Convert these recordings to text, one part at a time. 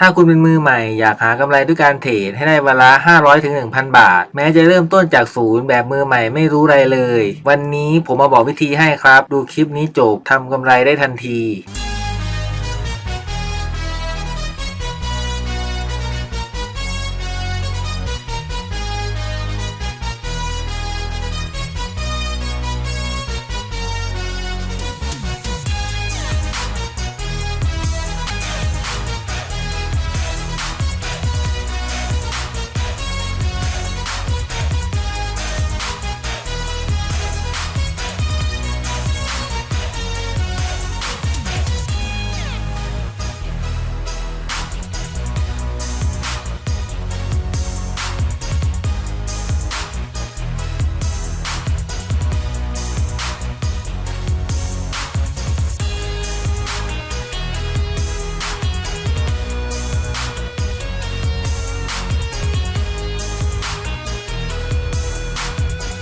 ถ้าคุณเป็นมือใหม่อยากหากำไรด้วยการเทรดให้ได้วันละ500ถึง1,000 บาท แม้จะเริ่มต้นจากศูนย์แบบมือใหม่ไม่รู้อะไรเลย วันนี้ผมมาบอกวิธีให้ครับ ดูคลิปนี้จบทำกำไรได้ทันที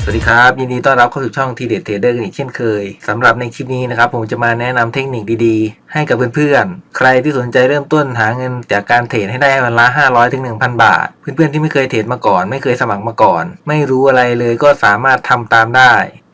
สวัสดีครับ ยินดีต้อนรับเข้าสู่ช่องทีเด็ดเทรดเดอร์กันอีกเช่นเคยสำหรับในคลิปนี้นะครับ ผมจะมาแนะนำเทคนิคดีๆ ให้กับเพื่อนๆ ใครที่สนใจเริ่มต้นหาเงินจากการเทรดให้ได้วันละ 500ถึง1,000 บาท เพื่อนๆที่ไม่เคยเทรดมาก่อน ไม่เคยสมัครมาก่อน ไม่รู้อะไรเลยก็สามารถทำตามได้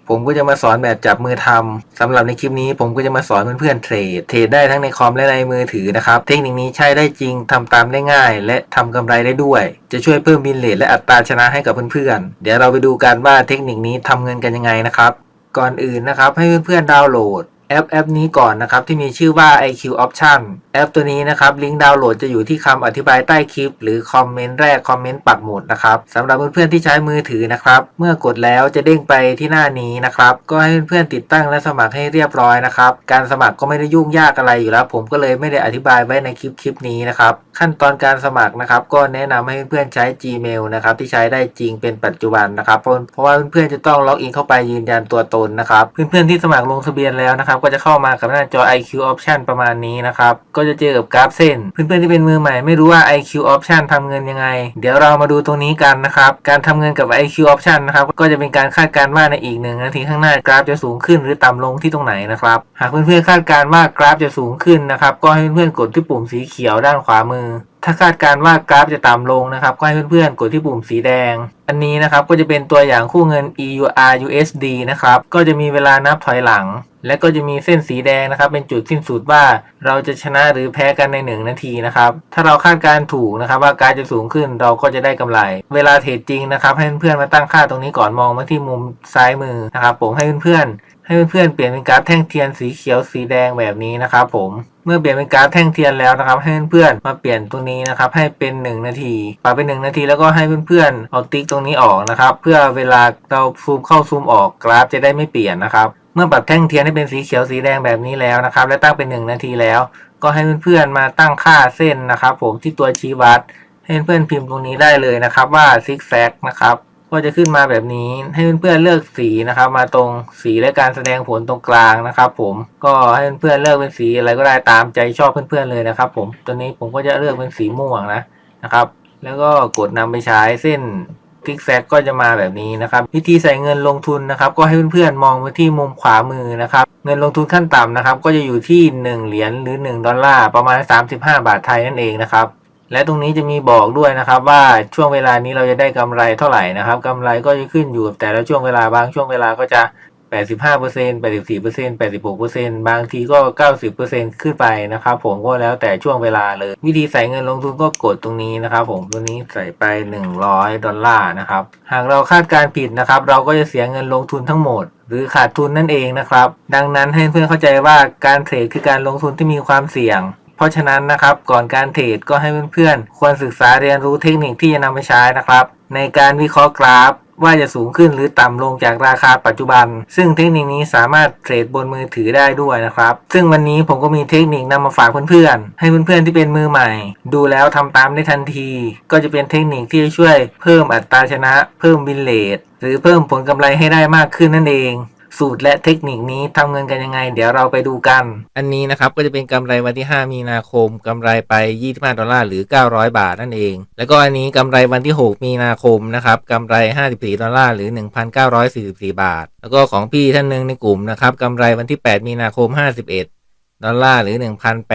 ผมก็จะมาสอนแบบจับมือทำสำหรับในคลิปนี้ผมก็จะมาสอนเพื่อนๆเทรด เทรดได้ทั้งในคอมและในมือถือนะครับ เทคนิคนี้ใช้ได้จริงทำตามได้ง่าย และทำกำไรได้ด้วย จะช่วยเพิ่มบินเลทและอัตราชนะให้กับเพื่อนๆ เดี๋ยวเราไปดูกันว่าเทคนิคนี้ทำเงินกันยังไงนะครับ ก่อนอื่นนะครับให้เพื่อนๆดาวน์โหลด แอปแอปนี้ก่อนนะครับที่มีชื่อว่า IQ Option แอปตัวนี้นะครับลิงก์ดาวน์โหลดจะอยู่ที่คำอธิบายใต้คลิป หรือคอมเมนต์แรกคอมเมนต์ปักหมุดนะครับสำหรับเพื่อนๆที่ใช้มือถือนะครับเมื่อกดแล้วจะเด้งไปที่หน้านี้นะครับก็ให้เพื่อนๆติดตั้งและสมัครให้เรียบร้อยนะครับการสมัครก็ไม่ได้ยุ่งยากอะไรอยู่แล้ว ผมก็เลยไม่ได้อธิบายไว้ในคลิปคลิปนี้นะครับขั้นตอนการสมัครนะครับก็แนะนำให้เพื่อนๆใช้ Gmail นะครับที่ใช้ได้จริงเป็นปัจจุบันนะครับเพราะเพราะว่าเพื่อนๆจะต้องล็อกอินเข้าไปยืนยันตัวตนนะครับเพื่อนๆที่สมัครลงทะเบียนแล้วนะครับก็จะเข้ามากับหน้าจอ IQ Option ประมาณนี้นะครับ ก็จะเจอกับกราฟเส้น เพื่อนๆที่เป็นมือใหม่ไม่รู้ว่า IQ Option ทำเงินยังไง เดี๋ยวเรามาดูตรงนี้กันนะครับ การทำเงินกับ IQ Option นะครับ ก็จะเป็นการคาดการณ์ว่าในอีกหนึ่งนาทีข้างหน้ากราฟจะสูงขึ้นหรือต่ำลงที่ตรงไหนนะครับ หากเพื่อนๆคาดการณ์ว่ากราฟจะสูงขึ้นนะครับ ก็ให้เพื่อนๆกดที่ปุ่มสีเขียวด้านขวามือ ถ้าคาดการ์ว่ากราฟจะต่ำลงนะครับ ก็ให้เพื่อนๆ กดที่ปุ่มสีแดง อันนี้นะครับก็จะเป็นตัวอย่างคู่เงิน EUR USD นะครับ ก็จะมีเวลานับถอยหลัง และก็จะมีเส้นสีแดงนะครับ เป็นจุดสิ้นสุดว่าเราจะชนะหรือแพ้กันใน 1 นาทีนะครับ ถ้าเราคาดการถูกนะครับ ว่ากราฟจะสูงขึ้นเราก็จะได้กำไร เวลาเทรดจริงนะครับ ให้เพื่อนๆมาตั้งค่าตรงนี้ก่อนมองมาที่มุมซ้ายมือนะครับผมให้เพื่อนๆ ให้เพื่อนๆเปลี่ยนเป็นกราฟแท่งเทียนสีเขียวสีแดงแบบนี้นะครับผมเมื่อเปลี่ยนเป็นกราฟแท่งเทียนแล้วนะครับ ให้เพื่อนๆมาเปลี่ยนตรงนี้นะครับ ให้เป็น 1 นาทีปรับเป็น1นาทีแล้วก็ให้เพื่อนๆเอาติ๊กตรงนี้ออกนะครับ เพื่อเวลาเราซูมเข้าซูมออกกราฟจะได้ไม่เปลี่ยนนะครับเมื่อปรับแท่งเทียนให้เป็นสีเขียวสีแดงแบบนี้แล้วนะครับ และตั้งเป็น 1 นาทีแล้ว ก็ให้เพื่อนๆมาตั้งค่าเส้นนะครับ ผมที่ตัวชี้วัดให้เพื่อนๆพิมพ์ตรงนี้ได้เลยนะครับว่าซิกแซกนะครับ ก็จะขึ้นมาแบบนี้ให้เพื่อนๆเลือกสีนะครับ มาตรงสีและการแสดงผลตรงกลางนะครับ ผมก็ให้เพื่อนๆเลือกเป็นสีอะไรก็ได้ตามใจชอบเพื่อนๆเลยนะครับ ผมตัวนี้ผมก็จะเลือกเป็นสีม่วงนะนะครับ แล้วก็กดนำไปใช้เส้นทิกแซกก็จะมาแบบนี้นะครับ วิธีใส่เงินลงทุนนะครับ ก็ให้เพื่อนๆมองไปที่มุมขวามือนะครับ เงินลงทุนขั้นต่ำนะครับ ก็จะอยู่ที่ 1 เหรียญหรือ 1 ดอลลาร์ประมาณ 35 บาทไทยนั่นเองนะครับ และตรงนี้จะมีบอกด้วยนะครับว่าช่วงเวลานี้เราจะได้กำไรเท่าไหร่นะครับกำไรก็จะขึ้นอยู่กับแต่ละช่วงเวลาบางช่วงเวลาก็จะ 85% 84% 86%บางทีก็ 90%ขึ้นไปนะครับ ผมก็แล้วแต่ช่วงเวลาเลย วิธีใส่เงินลงทุนก็กดตรงนี้นะครับ ผมตัวนี้ใส่ไป 100 ดอลลาร์นะครับ หากเราคาดการผิดนะครับ เราก็จะเสียเงินลงทุนทั้งหมดหรือขาดทุนนั่นเองนะครับ ดังนั้นให้เพื่อนเข้าใจว่าการเทรดคือการลงทุนที่มีความเสี่ยง เพราะฉะนั้นนะครับก่อนการเทรดก็ให้เพื่อนๆควรศึกษาเรียนรู้เทคนิคที่จะนำไปใช้นะครับ ในการวิเคราะห์กราฟว่าจะสูงขึ้นหรือต่ำลงจากราคาปัจจุบัน ซึ่งเทคนิคนี้สามารถเทรดบนมือถือได้ด้วยนะครับ ซึ่งวันนี้ผมก็มีเทคนิคนำมาฝากเพื่อนๆ ให้เพื่อนๆที่เป็นมือใหม่ ดูแล้วทำตามได้ทันที ก็จะเป็นเทคนิคที่จะช่วยเพิ่มอัตราชนะ เพิ่มบินเลทหรือเพิ่มผลกำไรให้ได้มากขึ้นนั่นเอง สูตรและเทคนิคนี้ทำเงินกันยังไง เดี๋ยวเราไปดูกัน อันนี้นะครับก็จะเป็นกำไรวันที่ 5 มีนาคมกำไรไป 25 ดอลลาร์หรือ 900 บาทนั่นเอง แล้วก็อันนี้กำไรวันที่ 6 มีนาคมนะครับกำไร 54 ดอลลาร์หรือ 1,944 บาท แล้วก็ของพี่ท่านหนึ่งในกลุ่มนะครับกำไรวันที่ 8 มีนาคม 51ดอลลาร์หรือ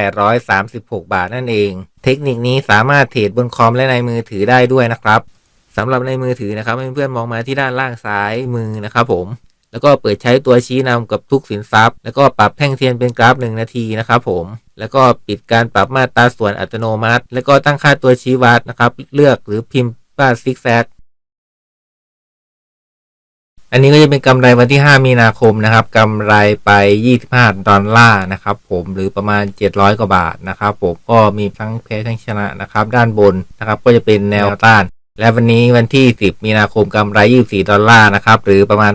1,836 บาทนั่นเอง เทคนิคนี้สามารถเทรดบนคอมและในมือถือได้ด้วยนะครับสำหรับในมือถือนะครับเพื่อนๆมองมาที่ด้านล่างซ้ายมือนะครับผม แล้วก็เปิดใช้ตัวชี้นำกับทุกสินทรัพย์ แล้วก็ปรับแท่งเทียนเป็นกราฟ 1 นาทีนะครับผมแล้วก็ปิดการปรับมาตราส่วนอัตโนมัติ แล้วก็ตั้งค่าตัวชี้วัดนะครับ เลือกหรือพิมพ์ว่าซิกแซกอันนี้ก็จะเป็นกำไรวันที่ 5 มีนาคมนะครับกำไรไป 25 ดอลลาร์นะครับผมหรือประมาณ 700 กว่าบาทนะครับผมก็มีทั้งแพ้ทั้งชนะนะครับ ด้านบนนะครับ ก็จะเป็นแนวต้าน และวันนี้วันที่ 10 มีนาคมกำไร 24 ดอลลาร์นะครับ หรือประมาณ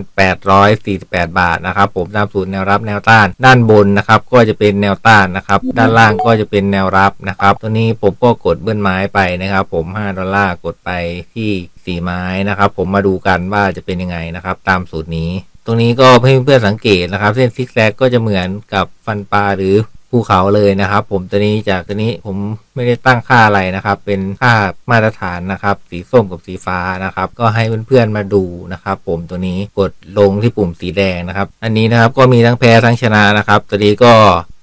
848 บาทนะครับ ผมตามสูตรแนวรับแนวต้าน ด้านบนนะครับ ก็จะเป็นแนวต้านนะครับ ด้านล่างก็จะเป็นแนวรับนะครับ ตัวนี้ผมก็กดเบิ้ลไม้ไปนะครับ ผม 5 ดอลลาร์กดไปที่ 4 ไม้นะครับ ผมมาดูกันว่าจะเป็นยังไงนะครับ ตามสูตรนี้ ตรงนี้ก็ให้เพื่อนๆสังเกตนะครับ เส้นซิกแซกก็จะเหมือนกับฟันปลาหรือ ภูเขาเลยนะครับ ผมตัวนี้จากตัวนี้ผมไม่ได้ตั้งค่าอะไรนะครับ เป็นค่ามาตรฐานนะครับ สีส้มกับสีฟ้านะครับ ก็ให้เพื่อนๆมาดูนะครับ ผมตัวนี้กดลงที่ปุ่มสีแดงนะครับ อันนี้นะครับก็มีทั้งแพ้ทั้งชนะนะครับ ตัวนี้ก็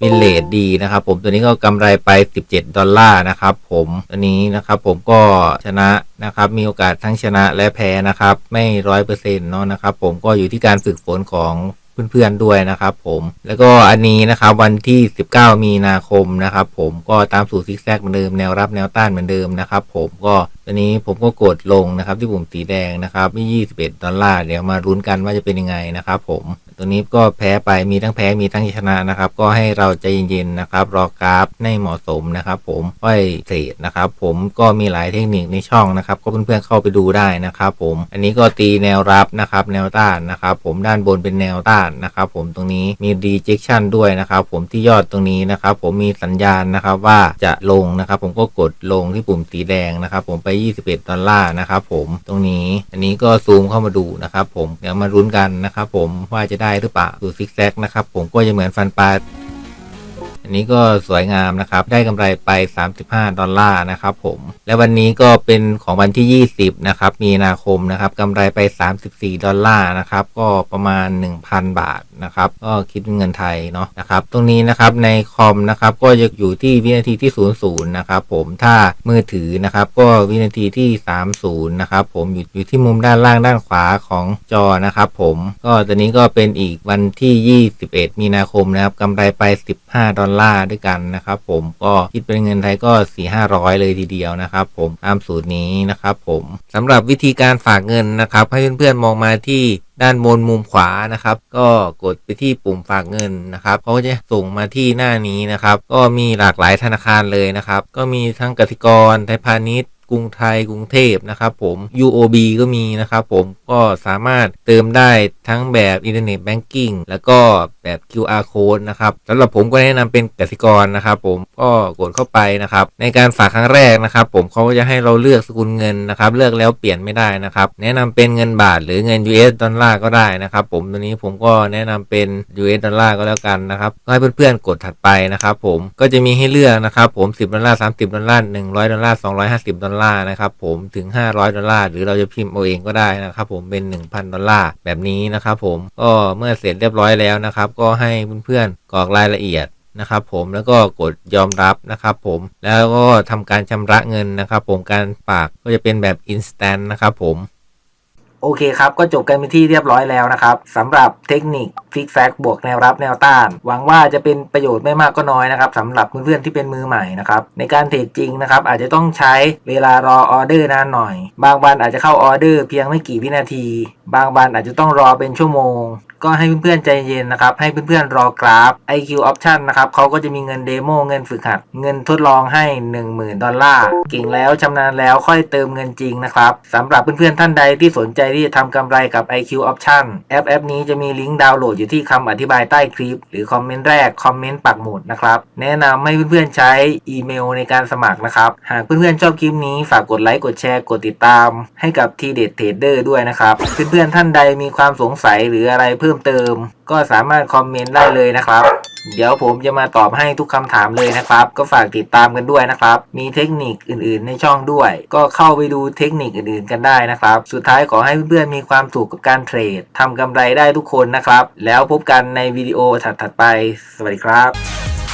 มีเลทดีนะครับ ผมตัวนี้ก็กำไรไป 17 ดอลลาร์นะครับ ผมตัวนี้นะครับผมก็ชนะนะครับ มีโอกาสทั้งชนะและแพ้นะครับ ไม่ร้อยเปอร์เซ็นต์เนาะนะครับ ผมก็อยู่ที่การฝึกฝนของ เพื่อนๆด้วยนะครับผมแล้วก็อันนี้นะครับวันที่ 19 มีนาคมนะครับผมก็ตามสูตรซิกแซกเหมือนเดิมแนวรับแนวต้านเหมือนเดิมนะครับผมก็ ตัวนี้ผมก็กดลงนะครับ ที่ปุ่มสีแดงนะครับที่21 ดอลลาร์เดี๋ยวมารุ้นกันว่าจะเป็นยังไงนะครับ ผมตัวนี้ก็แพ้ไปมีทั้งแพ้มีทั้งชนะนะครับ ก็ให้เราใจเย็นๆนะครับ รอกราฟให้เหมาะสมนะครับ ผมค่อยเทรดนะครับ ผมก็มีหลายเทคนิคในช่องนะครับ ก็เพื่อนๆเข้าไปดูได้นะครับ ผม อันนี้ก็ตีแนวรับนะครับ แนวต้านนะครับ ผมด้านบนเป็นแนวต้านนะครับ ผมตรงนี้มี rejection ด้วยนะครับ ผมที่ยอดตรงนี้นะครับ ผมมีสัญญาณนะครับว่าจะลงนะครับ ผมก็กดลงที่ปุ่มสีแดงนะครับ ผมไป21 ดอลลาร์นะครับผมตรงนี้อันนี้ก็ซูมเข้ามาดูนะครับผมเดี๋ยวมารุ้นกันนะครับผมว่าจะได้หรือเปล่าดูซิกแซกนะครับผมก็จะเหมือนฟันปลา อันนี้ก็สวยงามนะครับ ได้กำไรไป 35 ดอลลาร์นะครับผม และวันนี้ก็เป็นของวันที่ 20 นะครับ มีนาคมนะครับกำไรไป 34 ดอลลาร์นะครับ ก็ประมาณ 1,000 บาทนะครับ ก็คิดเป็นเงินไทยเนาะนะครับ ตรงนี้นะครับในคอมนะครับ ก็จะอยู่ที่วินาทีที่ 00 นะครับผม ถ้ามือถือนะครับก็วินาทีที่ 30 นะครับผมอยู่อยู่ที่มุมด้านล่างด้านขวาของจอนะครับผม ก็ตัวนี้ก็เป็นอีกวันที่ 21 มีนาคมนะครับกำไรไป 15 ดอลลาร์ด้วยกันนะครับผมก็คิดเป็นเงินไทยก็ 4 500 เลยทีเดียวนะครับผมตามสูตรนี้นะครับผมสำหรับวิธีการฝากเงินนะครับให้เพื่อนๆมองมาที่ด้านบนมุมขวานะครับ ก็กดไปที่ปุ่มฝากเงินนะครับเขาก็จะส่งมาที่หน้านี้นะครับ ก็มีหลากหลายธนาคารเลยนะครับ ก็มีทั้งกสิกรไทยพาณิชย์ กรุงไทยกรุงเทพนะครับผม UOB ก็มีนะครับผมก็สามารถเติมได้ทั้งแบบอินเทอร์เน็ตแบงกิ้งแล้วก็แบบ QR code นะครับสำหรับผมก็แนะนำเป็นกสิกรนะครับผมก็กดเข้าไปนะครับ ในการฝากครั้งแรกนะครับผมเขาก็จะให้เราเลือกสกุลเงินนะครับ เลือกแล้วเปลี่ยนไม่ได้นะครับ แนะนำเป็นเงินบาทหรือเงิน US ดอลลาร์ก็ได้นะครับผมตัวนี้ผมก็แนะนำเป็น US ดอลลาร์ก็แล้วกันนะครับก็ให้เพื่อนๆกดถัดไปนะครับผมก็จะมีให้เลือกนะครับผม 10ดอลลาร์30ดอลลาร์100ดอลลาร์250ดอลลาร์ล้านะครับผมถึง 500 ดอลลาร์หรือเราจะพิมพ์เอาเองก็ได้นะครับผมเป็น 1,000 ดอลลาร์แบบนี้นะครับผมก็เมื่อเสร็จเรียบร้อยแล้วนะครับก็ให้เพื่อนๆกรอกรายละเอียดนะครับผมแล้วก็กดยอมรับนะครับผมแล้วก็ทำการชำระเงินนะครับผมการฝากก็จะเป็นแบบ instant นะครับผม โอเคครับ ก็จบกันเป็นที่เรียบร้อยแล้วนะครับสำหรับเทคนิคฟิกแฟกบวกแนวรับแนวต้าน หวังว่าจะเป็นประโยชน์ไม่มากก็น้อยนะครับสำหรับเพื่อนๆที่เป็นมือใหม่นะครับในการเทรดจริงนะครับอาจจะต้องใช้เวลารอออเดอร์นานหน่อย บางวันอาจจะเข้าออเดอร์เพียงไม่กี่วินาที บางวันอาจจะต้องรอเป็นชั่วโมง ก็ให้เพื่อนๆใจเย็นนะครับ ให้เพื่อนๆรอกราฟ IQ Option นะครับเขาก็จะมีเงินเดโมเงินฝึกหัด เงินทดลองให้ 10,000 ดอลลาร์ เก่งแล้วชำนาญแล้วค่อยเติมเงินจริงนะครับสำหรับเพื่อนๆท่านใดที่สนใจที่จะทำกำไรกับ IQ Option แอปแอปนี้จะมีลิงก์ดาวน์โหลดอยู่ที่คำอธิบายใต้คลิป หรือคอมเมนต์แรกคอมเมนต์ปักหมุดนะครับแนะนำให้เพื่อนๆใช้อีเมลในการสมัครนะครับหากเพื่อนๆชอบคลิปนี้ฝากกดไลค์กดแชร์กดติดตาม ให้กับทีเด็ดเทรดเดอร์ด้วยนะครับเพื่อนๆท่านใดมีความสงสัยหรืออะไรเพิ่มเติม ก็สามารถคอมเมนต์ได้เลยนะครับ เดี๋ยวผมจะมาตอบให้ทุกคำถามเลยนะครับ ก็ฝากติดตามกันด้วยนะครับ มีเทคนิคอื่นๆ ในช่องด้วย ก็เข้าไปดูเทคนิคอื่นๆ กันได้นะครับ สุดท้ายขอให้เพื่อนๆมีความสุขกับการเทรดทำกำไรได้ทุกคนนะครับ แล้วพบกันในวิดีโอถัดๆไป สวัสดีครับ